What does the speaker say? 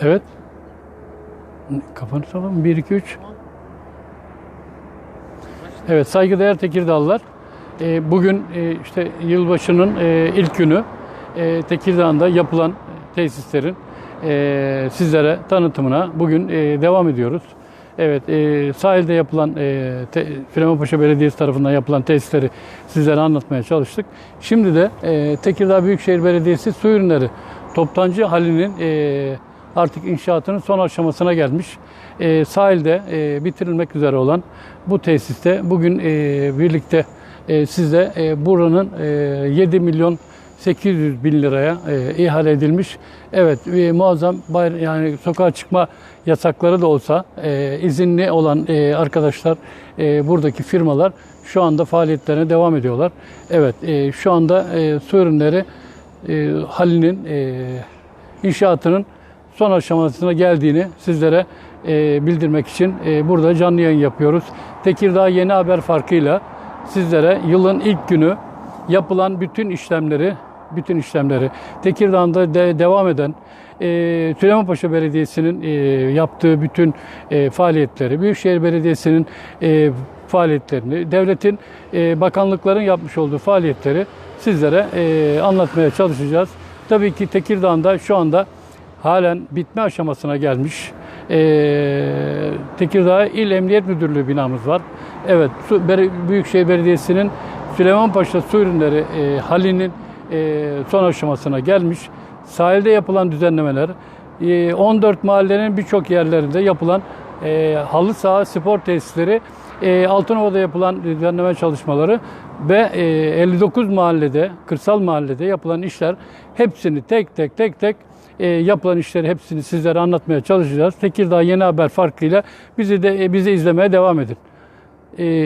Evet. Kafanı sallam. 1, 2, 3. Evet saygıdeğer Tekirdağlılar. e, bugün e, işte yılbaşının e, ilk günü e, Tekirdağ'da yapılan tesislerin sizlere tanıtımına bugün devam ediyoruz. Evet, sahilde yapılan, e, Belediyesi tarafından yapılan tesisleri sizlere anlatmaya çalıştık. Şimdi de Tekirdağ Büyükşehir Belediyesi su ürünleri toptancı halinin e, artık inşaatının son aşamasına gelmiş. E, sahilde e, bitirilmek üzere olan bu tesiste bugün e, birlikte e, size e, buranın e, 7 milyon 800 bin liraya e, ihale edilmiş. Evet e, muazzam bayr- yani sokağa çıkma yasakları da olsa e, izinli olan e, arkadaşlar e, buradaki firmalar şu anda faaliyetlerine devam ediyorlar. Evet e, şu anda e, su ürünleri e, halinin e, inşaatının son aşamasına geldiğini sizlere e, bildirmek için e, burada canlı yayın yapıyoruz. Tekirdağ Yeni Haber farkıyla sizlere yılın ilk günü yapılan bütün işlemleri bütün işlemleri Tekirdağ'da de, devam eden e, Süleymanpaşa Belediyesi'nin e, yaptığı bütün e, faaliyetleri, Büyükşehir Belediyesi'nin e, faaliyetlerini, devletin, e, bakanlıkların yapmış olduğu faaliyetleri sizlere e, anlatmaya çalışacağız. Tabii ki Tekirdağ'da şu anda halen bitme aşamasına gelmiş. Ee, Tekirdağ İl Emniyet Müdürlüğü binamız var. Evet, Büyükşehir Belediyesi'nin Süleymanpaşa Su Ürünleri e, halinin e, son aşamasına gelmiş. Sahilde yapılan düzenlemeler, e, 14 mahallenin birçok yerlerinde yapılan e, halı saha spor tesisleri, e, Altınova'da yapılan düzenleme çalışmaları ve e, 59 mahallede, kırsal mahallede yapılan işler hepsini tek tek tek tek e, yapılan işleri hepsini sizlere anlatmaya çalışacağız. Tekirdağ Yeni Haber farkıyla bizi de e, bizi izlemeye devam edin. E,